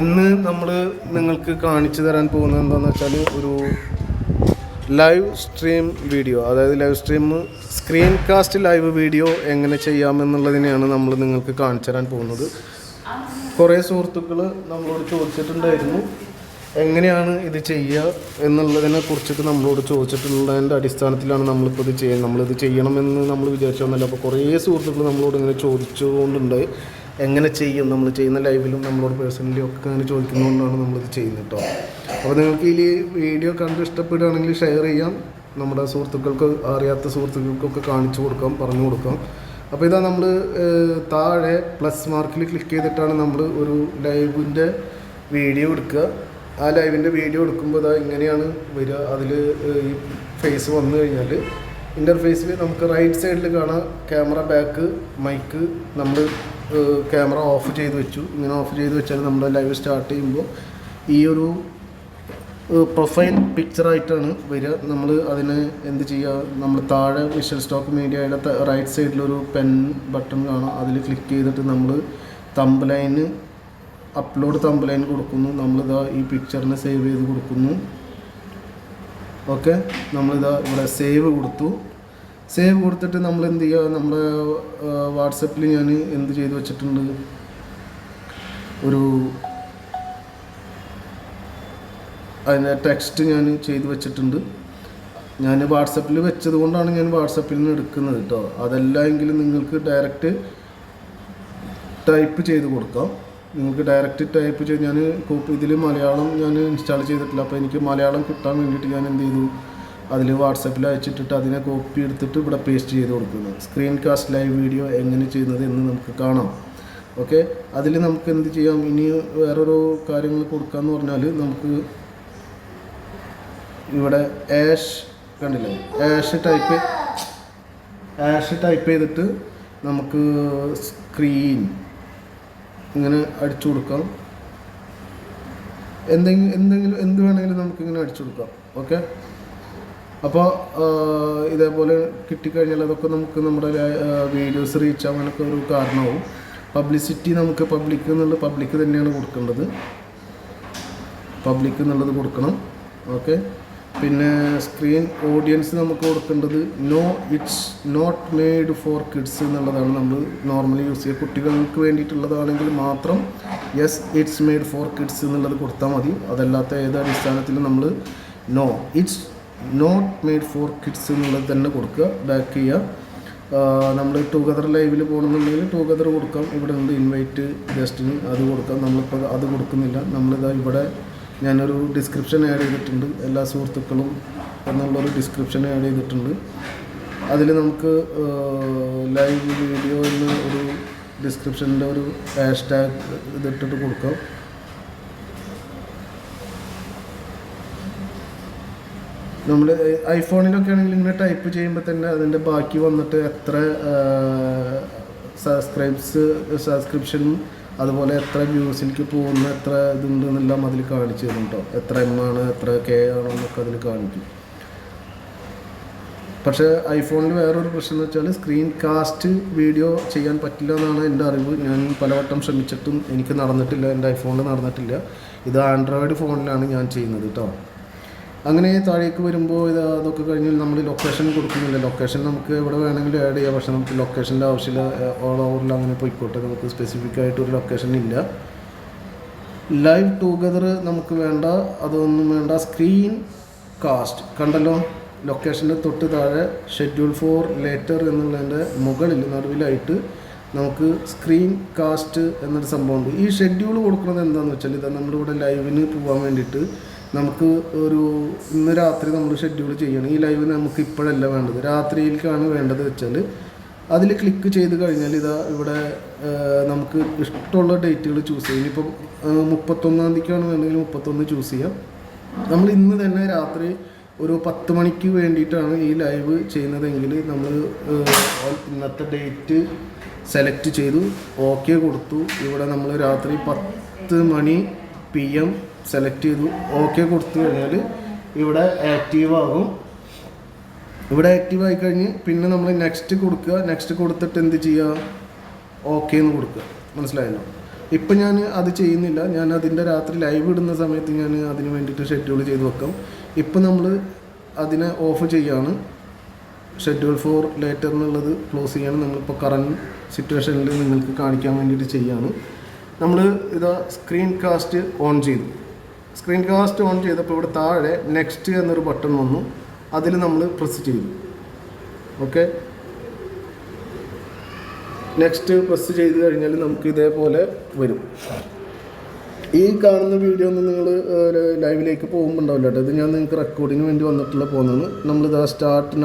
ഇന്ന് നമ്മൾ നിങ്ങൾക്ക് കാണിച്ചു തരാൻ പോകുന്നത് എന്താണെന്ന് വെച്ചാൽ ഒരു ലൈവ് സ്ട്രീം വീഡിയോ അതായത് live stream screen cast live video എങ്ങനെ ചെയ്യാമെന്നുള്ളതിനെയാണ് നമ്മൾ നിങ്ങൾക്ക് കാണിച്ചു തരാൻ പോകുന്നത്. കുറേ സുഹൃത്തുക്കൾ നമ്മളോട് ചോദിച്ചിട്ടുണ്ടായിരുന്നു എങ്ങനെയാണ് ഇത് ചെയ്യുക എന്നുള്ളതിനെ കുറിച്ചിട്ട് നമ്മളോട് ചോദിച്ചിട്ടുള്ളതിന്റെ അടിസ്ഥാനത്തിലാണ് നമ്മളിപ്പോൾ ഇത് ചെയ്യുന്നത് നമ്മളിത് ചെയ്യണമെന്ന് നമ്മൾ വിചാരിച്ചൊന്നുമല്ല അപ്പോൾ കുറേ സുഹൃത്തുക്കൾ നമ്മളോട് ഇങ്ങനെ ചോദിച്ചുകൊണ്ടുണ്ടായി. എങ്ങനെ ചെയ്യും നമ്മൾ ചെയ്യുന്ന ലൈവിലും നമ്മളോട് പേഴ്സണലി ഒക്കെ അങ്ങനെ ചോദിക്കുന്നതുകൊണ്ടാണ് നമ്മളിത് ചെയ്യുന്നത് കേട്ടോ. അപ്പോൾ നിങ്ങൾക്ക് ഈ വീഡിയോ കണ്ട് ഇഷ്ടപ്പെടുകയാണെങ്കിൽ ഷെയർ ചെയ്യാം. നമ്മുടെ സുഹൃത്തുക്കൾക്ക് അറിയാത്ത സുഹൃത്തുക്കൾക്കൊക്കെ കാണിച്ചു കൊടുക്കാം പറഞ്ഞു കൊടുക്കാം. അപ്പോൾ ഇതാ നമ്മൾ താഴെ പ്ലസ് മാർക്കിൽ ക്ലിക്ക് ചെയ്തിട്ടാണ് നമ്മൾ ഒരു ലൈവിന്റെ വീഡിയോ എടുക്കുക. ആ ലൈവിന്റെ വീഡിയോ എടുക്കുമ്പോൾ ഇതാ ഇങ്ങനെയാണ് വരിക. അതിൽ ഈ ഫേസ് വന്നു കഴിഞ്ഞാൽ ഇന്റർഫേസിൽ നമുക്ക് റൈറ്റ് സൈഡിൽ കാണാം. ക്യാമറ ബാക്ക് മൈക്ക് നമ്മൾ ക്യാമറ ഓഫ് ചെയ്ത് വെച്ചു. ഇങ്ങനെ ഓഫ് ചെയ്ത് വെച്ചാൽ നമ്മൾ ലൈവ് സ്റ്റാർട്ട് ചെയ്യുമ്പോൾ ഈ ഒരു പ്രൊഫൈൽ പിക്ചറായിട്ടാണ് വരിക. നമ്മൾ അതിന് എന്ത് ചെയ്യുക നമ്മൾ താഴെ വിഷ്വൽ സ്റ്റോക്ക് മീഡിയയുടെ റൈറ്റ് സൈഡിലൊരു പെൻ ബട്ടൺ കാണാം. അതിൽ ക്ലിക്ക് ചെയ്തിട്ട് നമ്മൾ തമ്പലൈന് അപ്ലോഡ് തമ്പലൈൻ കൊടുക്കുന്നു. നമ്മളിതാ ഈ പിക്ചറിനെ സേവ് ചെയ്ത് കൊടുക്കുന്നു. ഓക്കെ നമ്മളിതാ ഇവിടെ സേവ് കൊടുത്തു. സേവ് കൊടുത്തിട്ട് നമ്മൾ എന്ത് ചെയ്യുക നമ്മുടെ വാട്സപ്പിൽ ഞാൻ എന്ത് ചെയ്ത് വെച്ചിട്ടുണ്ട്? ഒരു അതിന്റെ ടെക്സ്റ്റ് ഞാൻ ചെയ്ത് വെച്ചിട്ടുണ്ട്. ഞാൻ വാട്സപ്പിൽ വെച്ചത് കൊണ്ടാണ് ഞാൻ വാട്സപ്പിൽ നിന്ന് എടുക്കുന്നത് കേട്ടോ അതല്ല എങ്കിൽ നിങ്ങൾക്ക് ഡയറക്റ്റ് ടൈപ്പ് ചെയ്ത് കൊടുക്കാം. നിങ്ങൾക്ക് ഡയറക്റ്റ് ടൈപ്പ് ചെയ്ത് ഞാൻ ഇതിൽ മലയാളം ഞാൻ ഇൻസ്റ്റാൾ ചെയ്തിട്ടില്ല. അപ്പോൾ എനിക്ക് മലയാളം കിട്ടാൻ വേണ്ടിയിട്ട് ഞാൻ എന്ത് ചെയ്തു? അതിൽ വാട്സപ്പിൽ അയച്ചിട്ടിട്ട് അതിനെ കോപ്പി എടുത്തിട്ട് ഇവിടെ പേസ്റ്റ് ചെയ്ത് കൊടുക്കുന്നു. സ്ക്രീൻ കാസ്റ്റ് ലൈവ് വീഡിയോ എങ്ങനെ ചെയ്യുന്നത് എന്ന് നമുക്ക് കാണാം. ഓക്കെ അതിൽ നമുക്ക് എന്ത് ചെയ്യാം? ഇനി വേറൊരു കാര്യങ്ങൾ കൊടുക്കാമെന്ന് പറഞ്ഞാൽ നമുക്ക് ഇവിടെ ആഷ് കണ്ടില്ലേ? ആഷ് ടൈപ്പ് ആഷ് ടൈപ്പ് ചെയ്തിട്ട് നമുക്ക് സ്ക്രീൻ ഇങ്ങനെ അടിച്ചു കൊടുക്കാം. എന്തെങ്കിലും എന്തെങ്കിലും എന്ത് വേണമെങ്കിലും നമുക്കിങ്ങനെ അടിച്ചു കൊടുക്കാം. ഓക്കെ അപ്പോൾ ഇതേപോലെ കിട്ടിക്കഴിഞ്ഞാൽ അതൊക്കെ നമുക്ക് നമ്മുടെ വീഡിയോസ് റീച്ച് ആവാനൊക്കെ ഒരു കാരണമാവും. പബ്ലിസിറ്റി നമുക്ക് പബ്ലിക് എന്നുള്ള പബ്ലിക് തന്നെയാണ് കൊടുക്കേണ്ടത്. പബ്ലിക് എന്നുള്ളത് കൊടുക്കണം. ഓക്കെ പിന്നെ സ്ക്രീൻ ഓഡിയൻസ് നമുക്ക് കൊടുക്കേണ്ടത് no it's not made for kids എന്നുള്ളതാണ് നമ്മൾ നോർമലി യൂസ് ചെയ്യുക. കുട്ടികൾക്ക് വേണ്ടിയിട്ടുള്ളതാണെങ്കിൽ മാത്രം yes it's made for kids എന്നുള്ളത് കൊടുത്താൽ മതി. അതല്ലാത്ത ഏത് അടിസ്ഥാനത്തിലും നമ്മൾ no it's not made for kids എന്നുള്ളത് തന്നെ കൊടുക്കുക ബാക്ക് ചെയ്യുക. നമ്മൾ ടുഗദർ ലൈവിൽ പോകണമെന്നുണ്ടെങ്കിൽ ടുഗദർ കൊടുക്കാം. ഇവിടെ ഉണ്ട് ഇൻവൈറ്റ് ഗസ്റ്റിന് അത് കൊടുക്കാം. നമ്മളിപ്പോൾ അത് കൊടുക്കുന്നില്ല. നമ്മളിതാ ഇവിടെ ഞാനൊരു ഡിസ്ക്രിപ്ഷൻ ആഡ് ചെയ്തിട്ടുണ്ട്. എല്ലാ സുഹൃത്തുക്കളും എന്നുള്ളൊരു ഡിസ്ക്രിപ്ഷൻ ആഡ് ചെയ്തിട്ടുണ്ട്. അതിൽ നമുക്ക് ലൈവ് വീഡിയോ എന്ന ഒരു ഡിസ്ക്രിപ്ഷനിലെ ഒരു ഹാഷ്ടാഗ് ഇതിട്ടിട്ട് കൊടുക്കാം. നമ്മൾ ഐഫോണിലൊക്കെ ആണെങ്കിൽ ഇങ്ങനെ ടൈപ്പ് ചെയ്യുമ്പോൾ തന്നെ അതിന്റെ ബാക്കി വന്നിട്ട് എത്ര സബ്സ്ക്രൈബ്സ് സബ്സ്ക്രിപ്ഷൻ അതുപോലെ എത്ര വ്യൂസിലേക്ക് പോകുന്ന എത്ര ഇതുണ്ട് എന്നെല്ലാം അതിൽ കാണിച്ചു തരും കേട്ടോ എത്ര എം ആണ് എത്ര കെ ആണോ എന്നൊക്കെ അതിൽ കാണിക്കും. പക്ഷേ ഐഫോണിൽ വേറൊരു പ്രശ്നം എന്ന് വെച്ചാൽ സ്ക്രീൻ കാസ്റ്റ് വീഡിയോ ചെയ്യാൻ പറ്റില്ല എന്നാണ് എന്റെ അറിവ്. ഞാൻ പലവട്ടം ശ്രമിച്ചിട്ടും എനിക്ക് നടന്നിട്ടില്ല എന്റെ ഐഫോണിൽ നടന്നിട്ടില്ല. ഇത് ആൻഡ്രോയിഡ് ഫോണിലാണ് ഞാൻ ചെയ്യുന്നത് കേട്ടോ അങ്ങനെ താഴേക്ക് വരുമ്പോൾ ഇത് അതൊക്കെ കഴിഞ്ഞ് നമ്മൾ ലൊക്കേഷൻ കൊടുക്കുന്നില്ല. ലൊക്കേഷൻ നമുക്ക് എവിടെ വേണമെങ്കിലും ആഡ് ചെയ്യാം. പക്ഷേ നമുക്ക് ലൊക്കേഷന്റെ ആവശ്യമില്ല. ഓൾ ഓവറിൽ അങ്ങനെ പോയിക്കോട്ടെ. നമുക്ക് സ്പെസിഫിക് ആയിട്ട് ഒരു ലൊക്കേഷൻ ഇല്ല. ലൈവ് ടുഗദർ നമുക്ക് വേണ്ട. അതൊന്നും വേണ്ട. സ്ക്രീൻ കാസ്റ്റ് കണ്ടല്ലോ? ലൊക്കേഷന്റെ തൊട്ട് താഴെ ഷെഡ്യൂൾ ഫോർ ലേറ്റർ എന്നുള്ളതിന്റെ മുകളിൽ നടുവിലായിട്ട് നമുക്ക് സ്ക്രീൻ കാസ്റ്റ് എന്നൊരു സംഭവമുണ്ട്. ഈ ഷെഡ്യൂൾ കൊടുക്കുന്നത് എന്താണെന്ന് വെച്ചാൽ ഇതാ നമ്മളിവിടെ ലൈവിന് പോകാൻ വേണ്ടിയിട്ട് നമുക്ക് ഒരു ഇന്ന് രാത്രി നമ്മൾ ഷെഡ്യൂൾ ചെയ്യണം. ഈ ലൈവ് നമുക്ക് ഇപ്പോഴല്ല വേണ്ടത്. രാത്രിയിലേക്കാണ് വേണ്ടത് വെച്ചാൽ അതിൽ ക്ലിക്ക് ചെയ്ത് കഴിഞ്ഞാൽ ഇതാ ഇവിടെ നമുക്ക് ഇഷ്ടമുള്ള ഡേറ്റുകൾ ചൂസ് ചെയ്യാം. ഇനിയിപ്പം മുപ്പത്തൊന്നാം തീയതിക്കാണ് വേണമെങ്കിൽ മുപ്പത്തൊന്ന് ചൂസ് ചെയ്യാം. നമ്മൾ ഇന്ന് തന്നെ രാത്രി ഒരു പത്ത് മണിക്ക് വേണ്ടിയിട്ടാണ് ഈ ലൈവ് ചെയ്യുന്നതെങ്കിൽ നമ്മൾ ഇന്നത്തെ ഡേറ്റ് സെലക്ട് ചെയ്തു ഓക്കെ കൊടുത്തു. ഇവിടെ നമ്മൾ രാത്രി പത്ത് മണി പി എം സെലക്ട് ചെയ്തു. ഓക്കെ കൊടുത്തു കഴിഞ്ഞാൽ ഇവിടെ ആക്റ്റീവ് ആകും. ഇവിടെ ആക്റ്റീവ് ആയി കഴിഞ്ഞ് പിന്നെ നമ്മൾ നെക്സ്റ്റ് കൊടുക്കുക. നെക്സ്റ്റ് കൊടുത്തിട്ട് എന്ത് ചെയ്യുക ഓക്കെ എന്ന് കൊടുക്കുക. മനസ്സിലായല്ലോ? ഇപ്പം ഞാൻ അത് ചെയ്യുന്നില്ല. ഞാൻ അതിന്റെ രാത്രി ലൈവ് ഇടുന്ന സമയത്ത് ഞാൻ അതിന് വേണ്ടിയിട്ട് ഷെഡ്യൂൾ ചെയ്ത് വെക്കാം. ഇപ്പം നമ്മൾ അതിനെ ഓഫ് ചെയ്യാണ്. ഷെഡ്യൂൾ ഫോർ ലേറ്റർ എന്നുള്ളത് ക്ലോസ് ചെയ്യാണ്. നമ്മളിപ്പോൾ കറണ്ട് സിറ്റുവേഷനിൽ നിങ്ങൾക്ക് കാണിക്കാൻ വേണ്ടിയിട്ട് ചെയ്യാണ്. നമ്മൾ ഇതാ സ്ക്രീൻ കാസ്റ്റ് ഓൺ ചെയ്തു. സ്ക്രീൻ കാസ്റ്റ് ഓൺ ചെയ്തപ്പോൾ ഇവിടെ താഴെ നെക്സ്റ്റ് എന്നൊരു ബട്ടൺ വന്നു. അതിൽ നമ്മൾ പ്രസ് ചെയ്തു. ഓക്കെ? നെക്സ്റ്റ് പ്രസ് ചെയ്ത് കഴിഞ്ഞാൽ നമുക്ക് ഇതേപോലെ വരും. ഈ കാണുന്ന വീഡിയോ ഒന്നും നിങ്ങൾ ലൈവിലേക്ക് പോകുമ്പോൾ ഉണ്ടാവില്ല കേട്ടോ. ഇത് ഞാൻ നിങ്ങൾക്ക് റെക്കോർഡിങ്ങിന് വേണ്ടി വന്നിട്ടുള്ള പോകുന്നതാണ് നമ്മളിത് സ്റ്റാർട്ട്